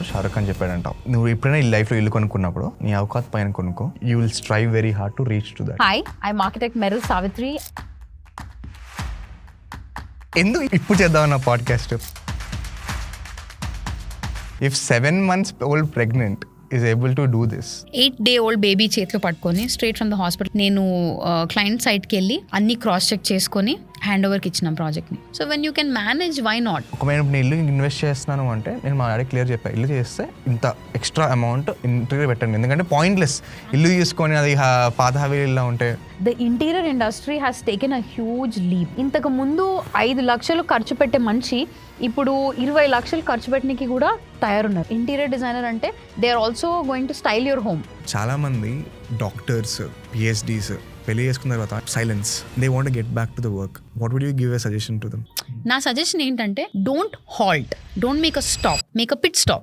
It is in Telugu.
కొనుక్కున్నప్పుడు షారుఖ్ ఖాన్ చెప్పాడంట నువ్వు ఎప్పుడైనా ఈ లైఫ్లో ఇల్లు కొనుక్కున్నప్పుడు నీ అవకాశ పైన కొనుక్కో. You will strive very hard to reach to that hi I architect Meral Savitri ఎందుకు ఇప్పుడు చేద్దాం నా podcast if seven months old pregnant is able to do this eight day old baby చేతిలో పట్టుకొని స్ట్రేట్ ఫ్రమ్ ద హాస్పిటల్ నేను క్లయింట్ సైట్కి వెళ్ళి అన్ని క్రాస్ చెక్ చేసుకొని హ్యాండ్ ఓవర్కి ఇచ్చిన ప్రాజెక్ట్ని so when you can manage why not ఒకవేళ నేను ఇల్లు ఇన్వెస్ట్ చేస్తున్నాను అంటే నేను మా డాడీ క్లియర్ చెప్పాను ఇల్లు చేస్తే ఇంత ఎక్స్ట్రా అమౌంట్ ఇంటికి పెట్టండి. ఎందుకంటే పాయింట్లెస్ ఇల్లు తీసుకొని అది పాత హవేలీలో ఉంటే. The interior industry has taken a huge leap ఇంతకు ముందు ఐదు లక్షలు ఖర్చు పెట్టే మనిషి ఇప్పుడు ఇరవై లక్షలు ఖర్చు పెట్టడానికి కూడా తయారున్నారు. ఇంటీరియర్ డిజైనర్ అంటే they are also going to style your home చాలామంది డాక్టర్స్ పిహెచ్డీస్ పెళ్ళి చేసుకున్న తర్వాత silence they want get back to the work what would you give a suggestion to them నా సజెషన్ ఏంటంటే don't halt don't make a stop make a pit stop